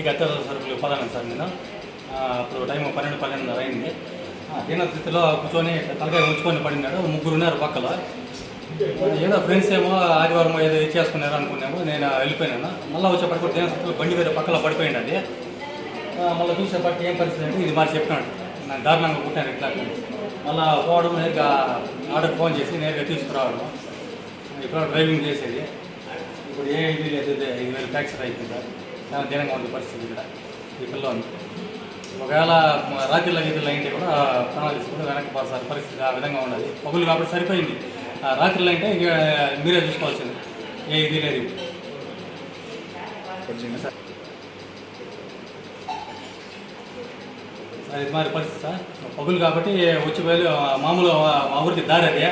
ఇంటికి అత్యవసర సరుకులు పదాను సార్ నేను అప్పుడు టైం పన్నెండు పన్నెండున్నర అయింది. ఆ, స్థితిలో కూర్చొని తలకాయ ఉంచుకొని పడినాడు. ముగ్గురు ఉన్నారు పక్కల. ఏదో ఫ్రెండ్స్ ఏమో ఆదివారం ఏదో చేసుకున్నారు అనుకున్నాము. నేను వెళ్ళిపోయినాను. మళ్ళీ వచ్చేప్పటికి దీన స్థితిలో బండి వేరే పక్కన పడిపోయింది అది. మళ్ళీ చూసేపటికి ఏం పరిస్థితి అంటే ఇది మరి చెప్పినాడు. నాకు దారుణంగా పుట్టాను ఇట్లా మళ్ళీ మళ్ళా పోవడం నేరుగా ఆర్డర్ ఫోన్ చేసి నేరుగా తీసుకురావడం. ఇప్పుడు డ్రైవింగ్ చేసేది. ఇప్పుడు ఏ ఇది లేదు ఇది ఐదు అయిపోయింది సార్. చాలా దీనంగా ఉంది పరిస్థితి ఇక్కడ ఈ పిల్లలు ఉంది. ఒకవేళ రాత్రిలో గీతలు అయితే కూడా ప్రాణాలు తీసుకుంటే వెనక్కి పోదు సార్ పరిస్థితి ఆ విధంగా ఉన్నది పగులు కాబట్టి సరిపోయింది. రాత్రిలో అయితే ఇక మీరే చూసుకోవాల్సింది. ఏ ఇది లేదు సార్ ఇది మరి పరిస్థితి సార్. పగులు కాబట్టి వచ్చి బయలు మామూలు మా ఊరికి దారి అది.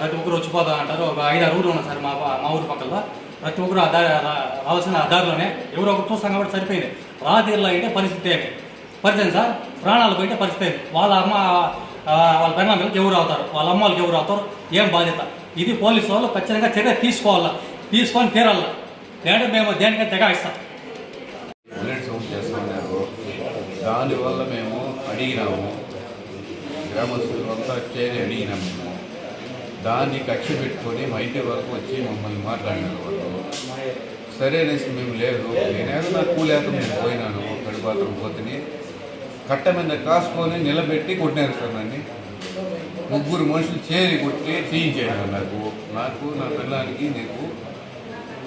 ప్రతి ఒక్కరు వచ్చిపోతా అంటారు. ఒక ఐదారు ఊరు ఉన్నాయి సార్ మా మా ఊరి పక్కన ప్రతి ఒక్కరు ఆ రావాల్సిన దారిలోనే ఎవరో ఒకరు చూస్తాం కాబట్టి సరిపోయింది. రాత్రిలో అయితే పరిస్థితి ఏమి పరిస్థితి సార్? ప్రాణాలు పోయితే పరిస్థితి ఏమి వాళ్ళ అమ్మ వాళ్ళ పెళ్ళకి ఎవరు అవుతారు? వాళ్ళ అమ్మ వాళ్ళకి ఎవరు అవుతారు? ఏం బాధ్యత? ఇది పోలీసు వాళ్ళు ఖచ్చితంగా చర్య తీసుకోవాలా? తీసుకొని తీరాలా? లేదంటే మేము దేనికైనా తెగాయిస్తాం దానివల్ల మేము అడిగినాము. గ్రామస్తులంతా చేరి అడిగినాము. దాన్ని కక్ష పెట్టుకొని మా ఇంటి వరకు వచ్చి మమ్మల్ని మాట్లాడినారు వాళ్ళు. సరే అనేసి మేము లేదు. నేనేదో నా కూలేక నేను పోయినాను బాత్రూమ్ పోతని. కట్ట మీద కాసుకొని నిలబెట్టి కొట్టినారు సార్ నన్ను. ముగ్గురు మనుషులు చేరి కొట్టి చేయించారు నాకు. నాకు నా పిల్లానికి నీకు.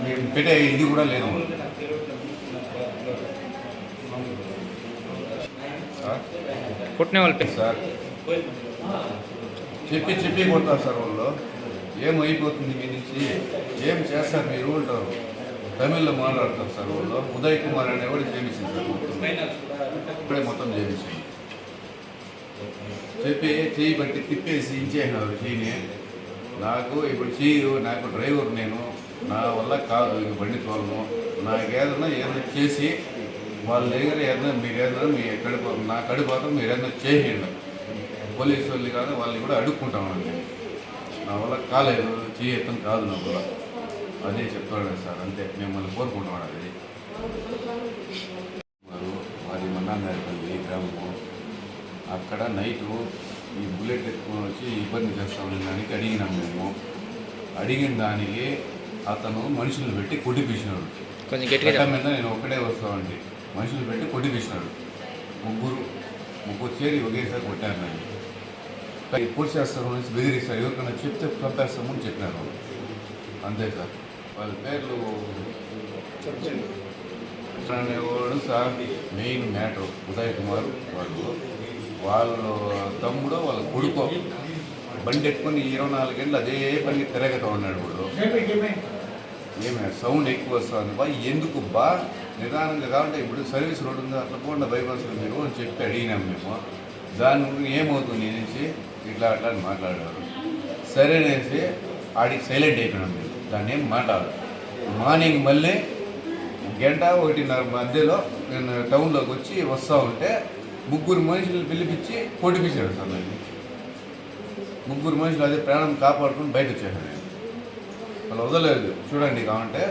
మేము పెట్టే ఇది కూడా లేదు కొట్టిన వాళ్ళ సార్? చెప్పి చెప్పి కొడతారు సార్ వాళ్ళు. ఏమైపోతుంది మీ నుంచి. ఏం చేస్తారు మీరు అంటారు. తమిళ్ళో మాట్లాడతారు సార్ వాళ్ళు. ఉదయ్ కుమార్ అనేవాడు చేపించింది సార్ ఇప్పుడే మొత్తం చేపించింది చెప్పి చెయ్యి బట్టి తిప్పేసి ఇంచేసినారు చెయ్యిని నాకు ఇప్పుడు చెయ్యి నాకు డ్రైవర్ నేను. నా వల్ల కాదు ఇంక బండి తోలను నాకు ఏదైనా ఏదైనా చేసి వాళ్ళ దగ్గర ఏదైనా మీరు ఏదైనా మీ కడుపు నా కడుపు మీరు ఏదైనా చేయండి. పోలీసు వాళ్ళు కానీ వాళ్ళని కూడా అడుక్కుంటామండి నా వల్ల కాలేదు చేయటం కాదు నా వల్ల. అదే చెప్తాడు సార్ అంతే. మిమ్మల్ని కోరుకుంటున్నాడు అది. వారు మాది మన్నాంగారిపల్లి గ్రామము. అక్కడ నైటు ఈ బుల్లెట్ ఎత్తుకొని వచ్చి ఇబ్బంది చేస్తామని దానికి అడిగినాం మేము. అడిగిన దానికి అతను మనుషులు పెట్టి కొట్టిపించినాడు మీద నేను ఒక్కడే వస్తామండి. మనుషులు పెట్టి కొట్టిపించినాడు ముగ్గురు ముగ్గురు చేరి ఒకేసారి కొట్టారు నన్ను. పొడి చేస్తారు నుంచి బెదిరిస్తారు ఎవరికైనా చెప్తే పంపేస్తాము చెప్పినారు. వాళ్ళు. అంతే సార్ వాళ్ళ పేర్లు అనేవాడు sir main matter Uday Kumar వాళ్ళు వాళ్ళ తమ్ముడు వాళ్ళ కొడుకో బండి ఎట్టుకుని ఇరవై నాలుగు గంటలు అదే పని తిరగతా ఉన్నాడు వాడు. ఏమే? సౌండ్ ఎక్కువ వస్తుంది. బా ఎందుకు బా? నిదానంగా కావాలంటే ఇప్పుడు సర్వీస్ రోడ్ ఉంది అట్లా పోండి బైపాస్ మీరు అని చెప్పి అడిగినాం మేము. దాని గురించి ఏమవుతుంది అనేసి ఇట్లా అట్లా అని మాట్లాడారు. సరే అనేసి ఆడికి సైలెంట్ అయిపోయినాం మేము. దాన్ని ఏం మాట్లాడారు. మార్నింగ్ మళ్ళీ గంట ఒకటిన్నర మధ్యలో నేను టౌన్లోకి వచ్చి వస్తూ ఉంటే ముగ్గురు మనుషులు పిలిపించి కొట్టిపించాడు సార్ నేను ముగ్గురు మనుషులు అదే ప్రాణం కాపాడుకుని బయట వచ్చేసాను నేను వాళ్ళు వదలలేదు. చూడండి కావంటే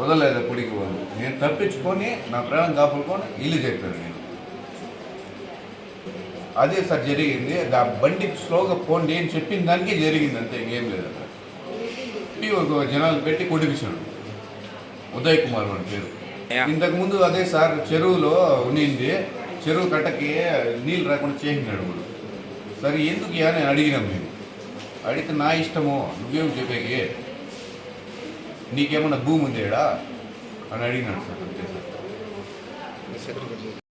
వదలలేదు అప్పటికి వాళ్ళు. నేను తప్పించుకొని నా ప్రాణం కాపాడుకొని ఇల్లు చెప్పాను నేను. అదే సార్ జరిగింది. ఆ బండి స్లోగా పోండి అని చెప్పిన దానికే జరిగింది అంతే ఇంకేం లేదు అక్కడ. ఒక జనాలు పెట్టి కొట్టిపించాడు ఉదయ్ కుమార్ వాడి పేరు. యా. ఇంతకు ముందు అదే సార్ చెరువులో ఉన్నింది చెరువు కట్టకి నీళ్ళు రాకుండా చేసినాడు వాడు. సరే ఎందుకు అని అడిగినాం మేము. అడిగితే నా ఇష్టము నువ్వేం చెప్పేకి? నీకేమన్నా భూమి ఉందేడా? అని అడిగినాడు సార్ అంతే సార్.